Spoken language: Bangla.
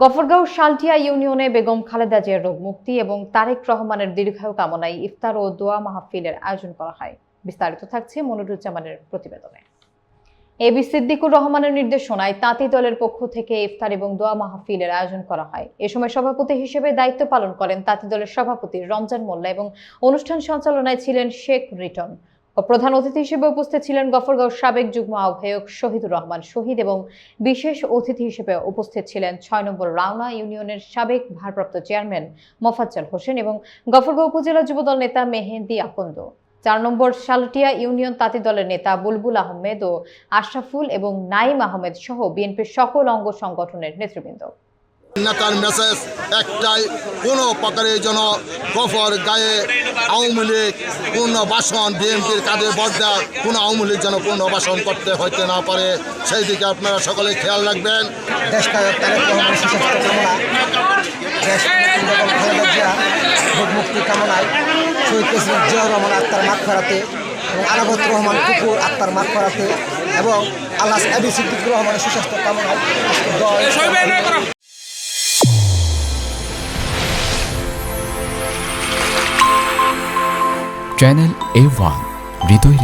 গফরগাঁও শালটিয়া ইউনিয়নে বেগম খালেদা জিয়ার রোগ মুক্তি এবং তারেক রহমানের দীর্ঘায়ু কামনায় ইফতার ও দোয়া মাহফিলের আয়োজন করা হয়। বিস্তারিত থাকছে মনিরুজ্জামানের প্রতিবেদনে। এবি সিদ্দিকুর রহমানের নির্দেশনায় তাঁতি দলের পক্ষ থেকে ইফতার এবং দোয়া মাহফিলের আয়োজন করা হয়। এ সময় সভাপতি হিসেবে দায়িত্ব পালন করেন তাঁতি দলের সভাপতি রমজান মোল্লা এবং অনুষ্ঠান সঞ্চালনায় ছিলেন শেখ রিটন। ও প্রধান অতিথি হিসেবে উপস্থিত ছিলেন গফরগাঁও সাবেক যুগ্ম আহ্বায়ক শহীদুর রহমান শহীদ এবং বিশেষ অতিথি হিসেবে উপস্থিত ছিলেন ছয় নম্বর রাওনা ইউনিয়নের সাবেক ভারপ্রাপ্ত চেয়ারম্যান মোফাজ্জল হোসেন এবং গফরগাঁও উপজেলা যুবদল নেতা মেহেন্দি আকন্দ। চার নম্বর শালটিয়া ইউনিয়ন তাঁতি দলের নেতা বুলবুল আহমেদ ও আশরাফুল এবং নাইম আহমেদ সহ বিএনপির সকল অঙ্গ সংগঠনের নেতৃবৃন্দ। নেতার মেসেজ একটাই, কোনো প্রকারে যেন গফর গায়ে আওয়ামী লীগ পুনর্বাসন বিএনপির কাজে বর্দা, কোনো আওয়ামী লীগ যেন পুনর্বাসন করতে হইতে না পারে। সেই দিকে আপনারা সকলে খেয়াল রাখবেন। মুক্তি কামনায় শহীদ প্রেসিডেন্ট জিয়াউর রহমান আত্মার মাঠ ফেরাতে এবং আলাবত রহমান কুকুর আত্মার মাঠ ফেরাতে এবং আল্লাহ আবি সিদ্দিকুর রহমানের সুস্বাস্থ্য কামনায় দল চ্যানেল এ ওয়ান হৃদয়ের